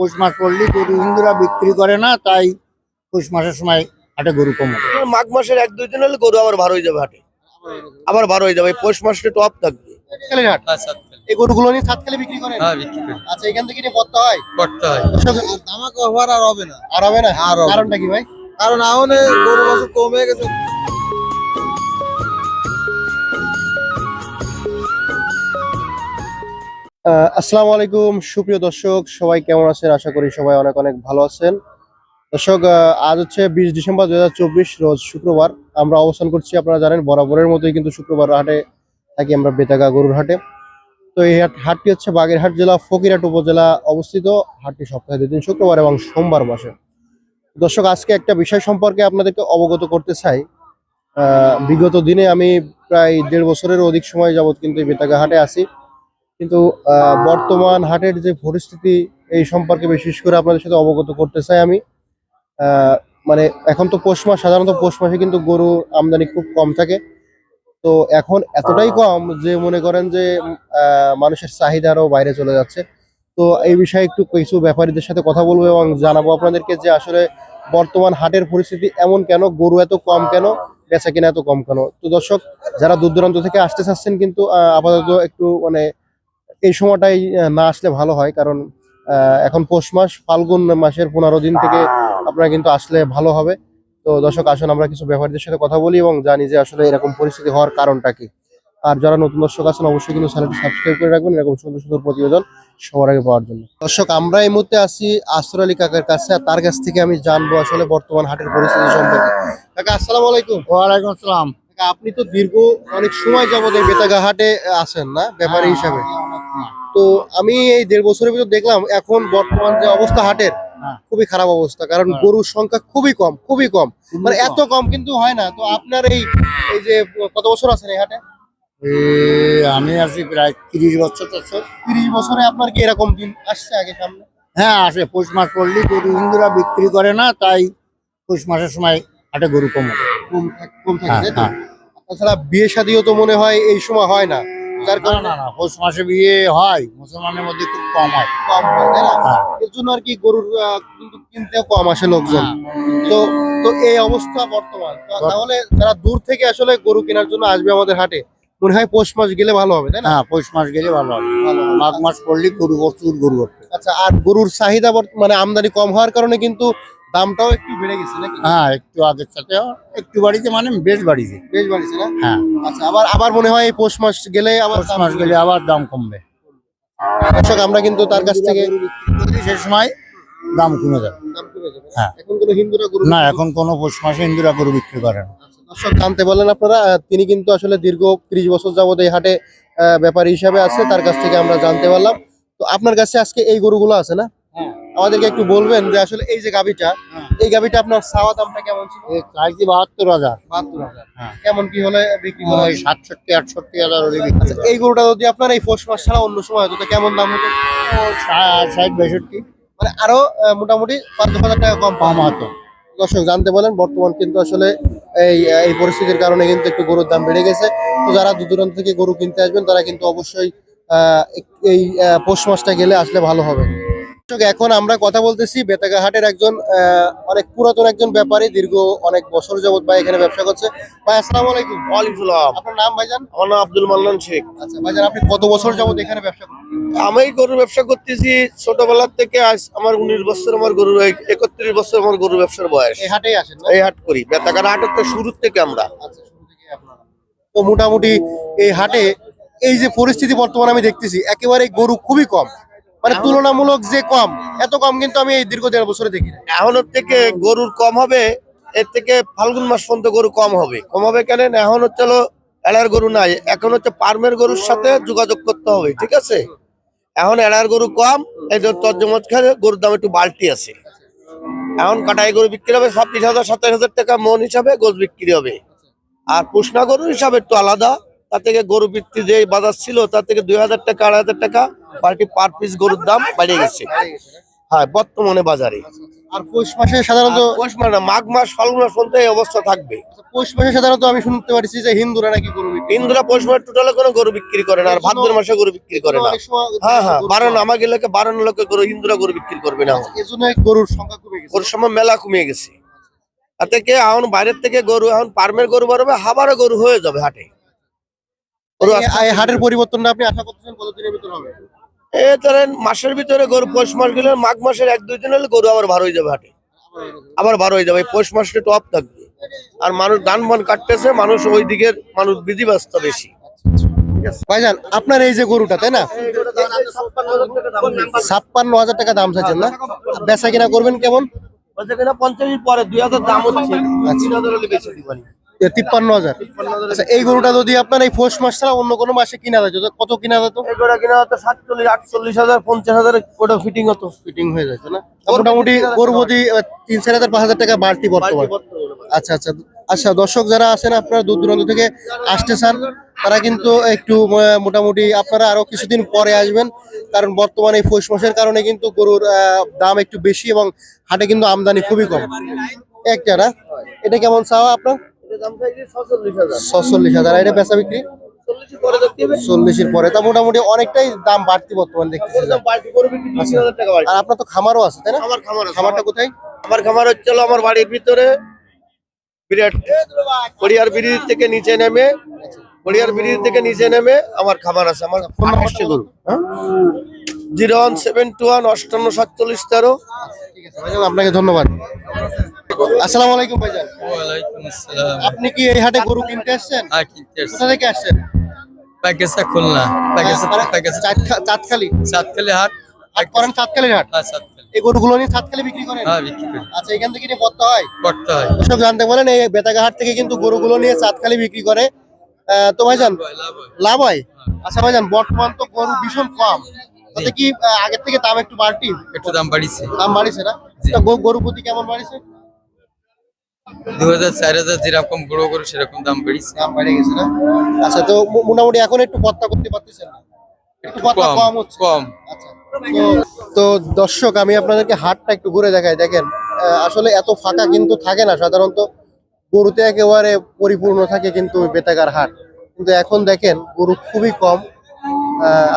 পৌষ মাস পড়লে গরু হিন্দুরা বিক্রি করে না তাই পৌষ মাসের সময় হাটে গরু কম মাঘ মাসের এক দুই দিন হলে গরু আবার ভালো হয়ে যাবে হাটে। আবার ভালো হয়ে যাবে পৌষ মাসটা একটু অফ থাকবে সাতকালীন এই গরুগুলো নিয়ে সাতকালে বিক্রি করেন? হ্যাঁ বিক্রি করি। আচ্ছা এখান থেকে নিয়ে করতে হয়? করতে হয়। আর হবে না। আর হবে না? আর হবে না। কারণটা কি ভাই? কারণ এখন গরু বছর কমে গেছে আসসালামু আলাইকুম। সুপ্রিয় দর্শক, সবাই কেমন আছেন? আশা করি সবাই অনেক অনেক ভালো আছেন। দর্শক আজ হচ্ছে বিশ ডিসেম্বর দু হাজার চব্বিশ, রোজ শুক্রবার। আমরা অবস্থান করছি, আপনারা জানেন, বরাবরের মতোই কিন্তু শুক্রবার হাটে থাকি আমরা বেতাগা গরুর হাটে। তো এই হাট হাটটি হচ্ছে বাগেরহাট জেলা, ফকিরহাট উপজেলা অবস্থিত। হাটটি সপ্তাহে দুই দিন, শুক্রবার এবং সোমবার বসে। দর্শক, আজকে একটা বিষয় সম্পর্কে আপনাদেরকে অবগত করতে চাই। বিগত দিনে আমি প্রায় দেড় বছরের অধিক সময় যাবত কিন্তু বেতাগা হাটে আসি কিন্তু বর্তমান হাটের যে পরিস্থিতি, এই সম্পর্কে বিশেষ করে আপনাদের সাথে অবগত করতে চাই আমি। মানে এখন তো পৌষ মাস, সাধারণত পৌষ মাসে কিন্তু গরু আমদানি খুব কম থাকে। তো এখন এতটাই কম যে মনে করেন যে মানুষের চাহিদা আরও বাইরে চলে যাচ্ছে। তো এই বিষয়ে একটু কিছু ব্যাপারীদের সাথে কথা বলব এবং জানাব আপনাদেরকে যে আসলে বর্তমান হাটের পরিস্থিতি এমন কেন, গরু এত কম কেন, বেচা কিনা এত কম কেন। তো দর্শক, যারা দূর দূরান্ত থেকে আসতে চাচ্ছেন কিন্তু আপাতত একটু মানে এই সময়টাই আহ, না আসলে ভালো হয়। কারণ আহ, এখন পৌষ মাস ফাল্গুন মাসের পনেরো দিন থেকে আপনারা কিন্তু আসলে ভালো হবে। তো দর্শক আসুন আমরা কিছু ব্যাপারীদের সাথে কথা বলি এবং জানি যে আসলে এরকম পরিস্থিতি হওয়ার কারণটা কি। আর যারা নতুন দর্শক আছেন অবশ্যই কিন্তু চ্যানেলটি সাবস্ক্রাইব করে রাখবেন। এরকম সুন্দর সুন্দর প্রতিবেদন সবার আগে পাওয়ার জন্য। দর্শক আমরা এই মুহূর্তে আছি আসর আলী কাকার কাছে। আর তার কাছ থেকে আমি জানব আসলে বর্তমান হাটের পরিস্থিতি সম্পর্কে। কাকা আসসালামু আলাইকুম। ওয়ালাইকুম আসসালাম। আপনি তো দীর্ঘ অনেক সময় যাবত এই বেতাগা হাটে আছেন না ব্যাপারী হিসাবে। তো আমি এই দেড় বছরের ভিতর দেখলাম এখন বর্তমান যে অবস্থা হাটের হ্যাঁ। খুবই খারাপ অবস্থা কারণ হ্যাঁ। গরুর সংখ্যা খুবই কম খুবই কম। মানে এত কম কিন্তু হয় না। তো আপনার এই এই যে কত বছর আছেন এই হাটে? আমি আছি প্রায় তিরিশ বছর তিরিশ বছরে আপনার কি এরকম দিন আসছে আগে সামনে? হ্যাঁ আসে। পৌষ মাস পড়লে গরু হিন্দুরা বিক্রি করে না তাই পৌষ মাসের সময় হাটে গরু কম হয়। কম থাক- হ্যাঁ? হ্যাঁ তাছাড়া বিয়ে শাদিও তো মনে হয় এই সময় হয় না। যার না কারণে না না পৌষ মাসে বিয়ে হয় মুসলমানের মধ্যে খুব কম হয়। কম হয় তাই না? হ্যাঁ। এর জন্য আর কি গরুর আহ, কিন্তু কিনতেও কম আসে লোকজন। তো তো এই অবস্থা বর্তমান। তাহলে যারা দূর থেকে আসলে গরু কেনার জন্য আসবে আমাদের হাটে মনে হয় পৌষ মাস গেলে ভালো হবে তাই না? হ্যাঁ পৌষ মাস গেলে ভালো হবে। মাঘ মাস পড়লে গরু প্রচুর গরু আচ্ছা আর গরুর চাহিদা মানে আমদানি কম হওয়ার কারণে কিন্তু দামটাও একটু বেড়ে গেছে নাকি? হ্যাঁ একটু আগের সাথে একটু বাড়িতে মানে বেশ বাড়িতে বেশ বাড়ছে না? হ্যাঁ। আচ্ছা আবার আবার মনে হয় এই পৌষ মাস গেলে আবার পৌষ মাস গেলে আবার দাম কমবে। দর্শক আমরা কিন্তু তার কাছ থেকে গরু সে সময় দাম কমে যাবে। হ্যাঁ। এখন কোনো হিন্দুরা গরু না এখন কোনো পৌষ মাসে হিন্দুরা গরু বিক্রি করে না। আচ্ছা, দর্শক জানতে বললেন আপনারা তিনি কিন্তু আসলে দীর্ঘ ত্রিশ বছর যাবত এই হাটে ব্যাপারী হিসাবে আছে তার কাছ থেকে আমরা জানতে পারলাম। তো আপনার কাছে আজকে এই গরুগুলো আছে না। আমাদেরকে একটু বলবেন যে আসলে এই যে গাবিটা হ্যাঁ। এই গাবিটা আপনার চাওয়া দামটা কেমন ছিল? এই চাইছি বাহাত্তর হাজার। বাহাত্তর হাজার। হ্যাঁ। কেমন কি হলে বিক্রি করা ওই সাতষট্টি আটষট্টি হাজার হলে বিক্রি আচ্ছা, এই গরুটা যদি আপনার এই পৌষ মাস ছাড়া অন্য সময় হতো তো কেমন দাম হতো? ষাট বাষট্টি। মানে আরও মোটামুটি পাঁচ দশ হাজার টাকা কম কম হতো। দর্শক জানতে বলেন বর্তমান কিন্তু আসলে এই এই পরিস্থিতির কারণে কিন্তু একটু গরুর দাম বেড়ে গেছে। তো যারা দূর দূরান্ত থেকে গরু কিনতে আসবেন তারা কিন্তু অবশ্যই আহ, এই পৌষ মাসটা গেলে আসলে ভালো হবে। দর্শক, এখন আমরা কথা বলতেছি বেতাগা হাটের একজন অনেক পুরাতন একজন ব্যাপারী দীর্ঘ অনেক বছর যাবত ভাই এখানে ব্যবসা করছে। ভাই আসসালামু আলাইকুম। ওয়ালাইকুম সালাম। আপনার নাম ভাইজান? আমার নাম আব্দুল মান্নান শেখ। আচ্ছা ভাইজান আপনি কত বছর যাবত এখানে ব্যবসা করছেন আমি গরুর ব্যবসা করতেছি ছোটবেলার থেকে আজ আমার উনিশ বছর আমার গরুর একত্রিশ বছর আমার গরুর ব্যবসার বয়স। এই হাটেই আসেন না? এই হাট করি বেতাকার হাটের তো শুরুর থেকে আমরা। আচ্ছা, শুরু থেকেই আপনারা। তো মোটামুটি এই হাটে এই যে পরিস্থিতি বর্তমানে আমি দেখতেছি একেবারে গরু খুবই কম। মানে তুলনামূলক যে কম এত কম কিন্তু আমি এই দীর্ঘ দেড় বছরে দেখি না এখনের থেকে গরুর কম হবে এর থেকে ফাল্গুন মাস পর্যন্ত গরু কম হবে। কম হবে কেন? এখন হচ্ছে এড়ার গরু নাই এখন হচ্ছে পার্মের গরুর সাথে যোগাযোগ করতে হবে ঠিক আছে? এখন এড়ার গরু কম এই তর্জমত খেলে গরুর দাম একটু বাড়তি আছে। এখন কাটাই গরু বিক্রি হবে ছাব্বিশ হাজার সাতাশ হাজার টাকা মন হিসাবে গোস বিক্রি হবে। আর পুষনা গরু হিসাবে একটু আলাদা তার থেকে গরু বিক্রি যে বাজার ছিল তার থেকে দুই হাজার টাকা আড়াই হাজার টাকা পার্টি পার পিস গরুর দাম বেড়ে গেছে। হ্যাঁ বর্তমানে বাজারে। আর পৌষ মাসে সাধারণত পৌষ মাস না, মাঘ মাস ফাল্গুন মাস পর্যন্ত এই অবস্থা থাকবে। পৌষ মাসে সাধারণত আমি শুনতে পারছি যে হিন্দুরা নাকি গরু বিক্রি হিন্দুরা পৌষ মাস টোটালে কোনো গরু বিক্রি করে না আর ভাদ্র মাসে গরু বিক্রি করে না। হ্যাঁ হ্যাঁ বারণ আমাকে লোকে বারণ লোকে গরু হিন্দুরা গরু বিক্রি করবে না। এজন্য গরুর সংখ্যা কমে গেছে। গরুর সময় মেলা কমে গেছে। আর থেকে এখন বাইরের থেকে গরু এখন পার্মের গরু বাড়বে হাবারও গরু হয়ে যাবে হাটে। হাটের পরিবর্তনটা আপনি আশা করতেছেন কতদিনের ভিতর হবে? এ ধরেন মাসের ভিতরে গরু পৌষ মাস গেলে মাঘ মাসের এক দুই দিন হলে গরু আবার বার হয়ে যাবে হাটে। আবার বার হয়ে যাবে। পৌষ মাসটা একটু অফ থাকবে। আর মানুষ ধান বান কাটতেছে মানুষ ওই দিকের মানুষ বিধি ব্যস্ত বেশি ভাইজান আপনার এই যে গরুটা তাই না? ছাপ্পান্ন হাজার টাকা দাম চাইছেন না? বেচা কিনা করবেন কেমন? পঞ্চাশ পরে দুই হাজার দাম হচ্ছে। তিপ্পান্ন হাজার। আচ্ছা এই গরুটা যদি আপনার এই পৌষ মাস ছাড়া অন্য কোনো মাসে কিনা যায় কত কিনা যেত কিনা সাতচল্লিশ আটচল্লিশ হাজার পঞ্চাশ হাজার ওটা ফিটিং হতো। ফিটিং হয়ে না? মোটামুটি গরু প্রতি তিন চার হাজার পাঁচ হাজার টাকা বাড়তি বর্তমান। আচ্ছা আচ্ছা। আচ্ছা দর্শক যারা আছেন আপনারা দূর দূরান্ত থেকে আসতে চান তারা কিন্তু একটু মোটামুটি আপনারা আরও কিছুদিন পরে আসবেন কারণ বর্তমানে এই পৌষ মাসের কারণে কিন্তু গরুর দাম একটু বেশি এবং হাটে কিন্তু আমদানি খুবই কম। একটা না? এটা কেমন চাওয়া আপনার? ছচল্লিশ হাজার। এটা বেচা বিক্রি? চল্লিশের পরে তা মোটামুটি অনেকটাই দাম বাড়তি বর্তমানে দেখতেছি যা। আর আপনার তো খামারও আছে তাই না? আমার খামার আছে। খামারটা কোথায়? আমার খামার হচ্ছিল আমার বাড়ির ভিতরে। বিরাট কড়িয়ার ব্রিজ থেকে নিচে নেমে কড়িয়ার ব্রিজ থেকে নিচে নেমে আমার খামার আছে। আমার ফোন নাম্বারটা করুন zero one seven two one অষ্টান্ন সাতচল্লিশ তেরো। ঠিক আছে ভাইজান আপনাকে ধন্যবাদ। আসসালামু আলাইকুম ভাইজান। আপনি কি এই হাটে গরু কিনতে আসছেন? হ্যাঁ কোথা থেকে আসছেন? প্যাকেজটা খুলনা। প্যাকেজ মানে চাঁদখালি? হাট। হাট করেন হাট? হ্যাঁ সাতকালি এই গরুগুলো নিয়ে চাঁদখালি বিক্রি করেন? হ্যাঁ বিক্রি করি। আচ্ছা এখান থেকে নিয়ে করতে হয়? করতে হয়। জানতে বলেন এই বেতাগা হাট থেকে কিন্তু গরুগুলো নিয়ে চাঁদখালি বিক্রি করে। আহ, তো ভাইজান লাভ হয়। লাভ হয়? আচ্ছা ভাইজান বর্তমান তো গরু ভীষণ কম। তাতে কি আগের থেকে দাম একটু বাড়তি? একটু দাম বাড়িছে। দাম বাড়িছে না। গরু প্রতি কেমন বাড়িছে? দু হাজার চার হাজার যেরকম বড় গরু সেরকম দাম বেড়েছে। দাম বেড়ে গেছে না? আচ্ছা তো মোটামুটি এখন একটু পত্তা করতে পারতেছেন না? একটু পত্তা কম হচ্ছে। কম। আচ্ছা তো- দর্শক আমি আপনাদেরকে হাটটা একটু ঘুরে দেখাই। দেখেন আসলে এত ফাঁকা কিন্তু থাকে না। সাধারণত গরুতে একেবারে পরিপূর্ণ থাকে কিন্তু বেতাগার হাট। কিন্তু এখন দেখেন গরু খুবই কম।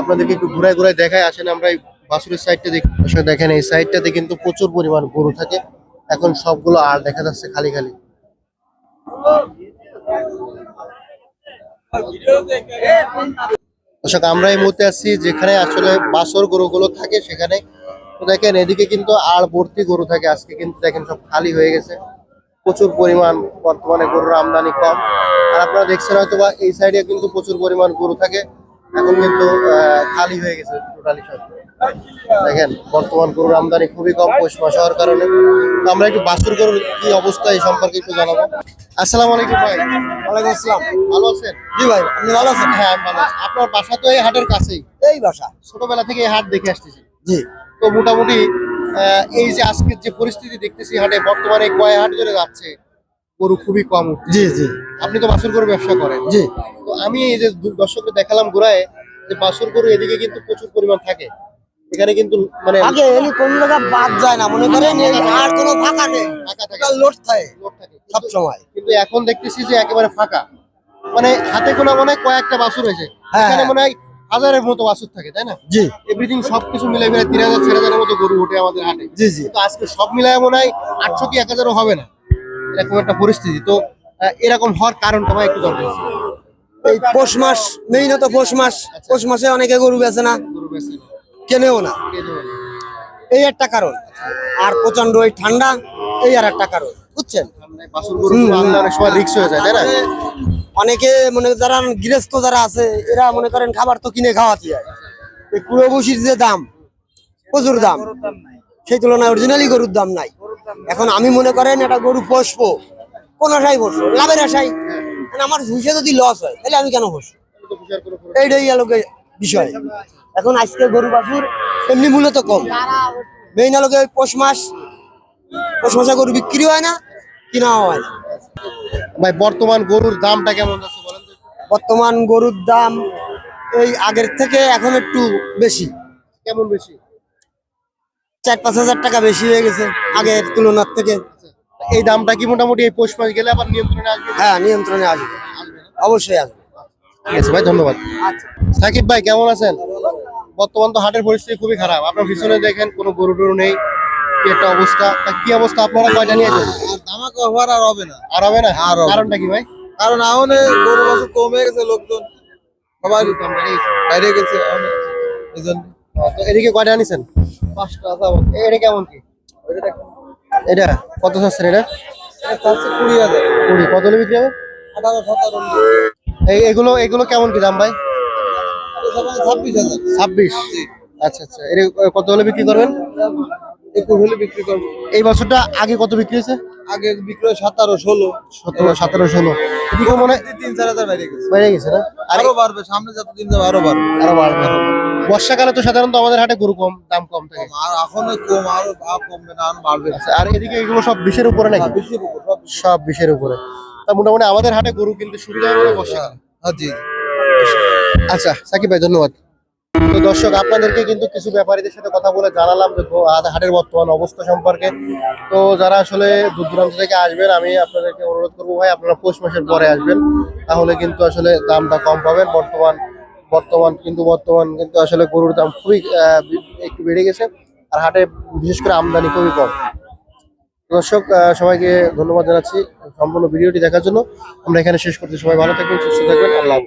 আপনাদেরকে একটু ঘুরায় ঘুরায় দেখায়। আসেন, আমরা এই বাসুরের সাইডটা দেখি দেখেন, এই সাইডটাতে কিন্তু প্রচুর পরিমাণ গরু থাকে। এখন সবগুলো আর দেখা যাচ্ছে খালি খালি। দর্শক, আমরা এই মুহূর্তে আছি যেখানে আসলে বাসর গরুগুলো থাকে সেখানে। তো দেখেন, এদিকে কিন্তু আর ভর্তি গরু থাকে। আজকে কিন্তু দেখেন সব খালি হয়ে গেছে। প্রচুর পরিমাণ বর্তমানে গরুর আমদানি কম। আর আপনারা দেখছেন হয়তো বা এই সাইডে কিন্তু প্রচুর পরিমাণ গরু থাকে। এখন কিন্তু খালি হয়ে গেছে টোটালি সব। দেখেন বর্তমান গরুর আমদানি খুবই কম পৌষ মাস হওয়ার কারণে। তো আমরা একটু বাছুর গরুর কি অবস্থা এই সম্পর্কে একটু জানাব। আসসালামু আলাইকুম ভাই। ওয়ালাইকুম আসসালাম। ভালো আছেন? জি ভাই আপনি ভালো আছেন? হ্যাঁ আমি ভালো আছি। আপনার বাসা তো এই হাটের কাছেই? এই বাসা। ছোটবেলা থেকে এই হাট দেখে আসতেছি। জি। তো মোটামুটি আহ, এই যে আজকের যে পরিস্থিতি দেখতেছি হাটে বর্তমানে কয় হাট ধরে যাচ্ছে? গরু খুবই কম জি জি। আপনি তো বাছুর গরু ব্যবসা করেন। জি। তো আমি এই যে দর্শককে দেখালাম ঘোরায় যে বাছুর গরু এদিকে কিন্তু প্রচুর পরিমাণ থাকে। এখানে কিন্তু মানে আগে এলি কোন জায়গা বাদ যায় না মনে করেন আর কোনো ফাঁকা নেই। ফাঁকা থাকে। লোড থাকে লোক থাকে। সব সময় কিন্তু এখন দেখতেছি যে একেবারে ফাঁকা। মানে হাতে গোনা মনে কয়েকটা বাছুর হয়েছে। হ্যাঁ, এখানে। মনে হয় হাজারের মতো বাছুর থাকে তাই না? জি। এভরিথিং সবকিছু মিলে মিলে তিন হাজার চার হাজারের মতো গরু ওঠে আমাদের হাটে। জি জি। কিন্তু আজকে সব মিলায় মনে হয় আটশো কি এক হাজারও হবে না। এরকম একটা পরিস্থিতি। তো এরকম হওয়ার কারণটা আমার একটু আছে। এই পৌষ মাস মেইনত পৌষ মাস। পৌষ মাসে অনেকে গরু বেচে না। কেনেও না। এই একটা কারণ। আর প্রচণ্ড ওই ঠান্ডা এই আর একটা কারণ। বুঝছেন? হয়ে অনেকে মনে যারা গৃহস্থ যারা আছে এরা মনে করেন খাবার তো কিনে খাওয়াতে যায়। এই কুড়ো বসির যে দাম প্রচুর দাম। সেই তুলনায় অরিজিনালি গরুর দাম নাই। এখন আমি মনে করেন একটা গরু পোষবো কোন আশায় বসবো লাভের আশায়। মানে আমার হুইসে যদি লস হয় তাহলে আমি কেন বসবো? এইটাই আলোকে বিষয়। এখন আজকে গরু বাছুর এমনি মূলত কম। মেইন আলোকে ওই পৌষ মাস। পৌষ মাসে গরু বিক্রি হয় না কিনাও হয় না। ভাই বর্তমান গরুর দামটা কেমন তো? বর্তমান গরুর দাম এই আগের থেকে এখন একটু বেশি। কেমন বেশি? চার পাঁচ হাজার টাকা বেশি হয়ে গেছে আগের তুলনার থেকে। এই দামটা কি মোটামুটি এই পৌষ মাস গেলে আবার নিয়ন্ত্রণে আসবে? হ্যাঁ নিয়ন্ত্রণে আসবে। অবশ্যই আসবে। ঠিক আছে ভাই ধন্যবাদ। সাকিব ভাই কেমন আছেন? বর্তমান তো হাটের পরিস্থিতি খুবই খারাপ। আপনার পিছনে দেখেন কোনো গরু টরু নেই কি একটা অবস্থা? কি অবস্থা আপনারা কয়টা নিয়েছেন আমাকে হওয়ার আর হবে না। আর হবে না? আর কারণটা কি ভাই? কারণ এখন গরু বছর কমে গেছে লোকজন সবাই বাইরে গেছে। এই জন্য এদিকে কয়টা নিছেন পাঁচটা এটা কেমন কি? এটা কত চাচ্ছেন এটা? কুড়ি হাজার। কুড়ি। কত হলে বিক্রি হবে? আঠারো সতেরো। এই এগুলো এগুলো কেমন কি দাম ভাই? ছাব্বিশ হাজার। ছাব্বিশ? আচ্ছা আচ্ছা। এটা কত হলে বিক্রি করবেন? একুশ হলে বিক্রি করব। এই বছরটা আগে কত বিক্রি হয়েছে? আগে বিক্রি হয় সতেরো ষোলো। সতেরো সতেরো ষোলো। মনে হয় তিন চার হাজার বাইরে গেছে। বেড়ে গেছে না? আরও বাড়বে সামনে যত দিন যাবে আরও বাড়বে। আরও বাড়বে। বর্ষাকালে তো সাধারণত আমাদের হাটে গরু কম দাম কম থাকে। আর এখন কম আরও কমবে না বাড়বে আচ্ছা, আর এদিকে এগুলো সব বিশের উপরে নাকি? বেশির সব বিশের উপরে। তা মোটামুটি আমাদের হাটে গরু কিন্তু সুবিধা হবে বর্ষাকালে হ্যাঁ জি আচ্ছা সাকিব ভাই ধন্যবাদ। তো দর্শক আপনাদেরকে কিন্তু কিছু ব্যাপারীদের সাথে কথা বলে জানালাম যে হাটের বর্তমান অবস্থা সম্পর্কে। তো যারা আসলে দূর দূরান্ত থেকে আসবেন আমি আপনাদেরকে অনুরোধ করব ভাই আপনারা পৌষ মাসের পরে আসবেন। তাহলে কিন্তু আসলে দামটা কম পাবেন। বর্তমান বর্তমান কিন্তু বর্তমান কিন্তু আসলে গরুর দাম খুবই একটু বেড়ে গেছে আর হাটে বিশেষ করে আমদানি খুবই কম। দর্শক সবাইকে ধন্যবাদ জানাচ্ছি সম্পূর্ণ ভিডিওটি দেখার জন্য। আমরা এখানে শেষ করছি। সবাই ভালো থাকবেন, সুস্থ থাকবেন। আল্লাহ।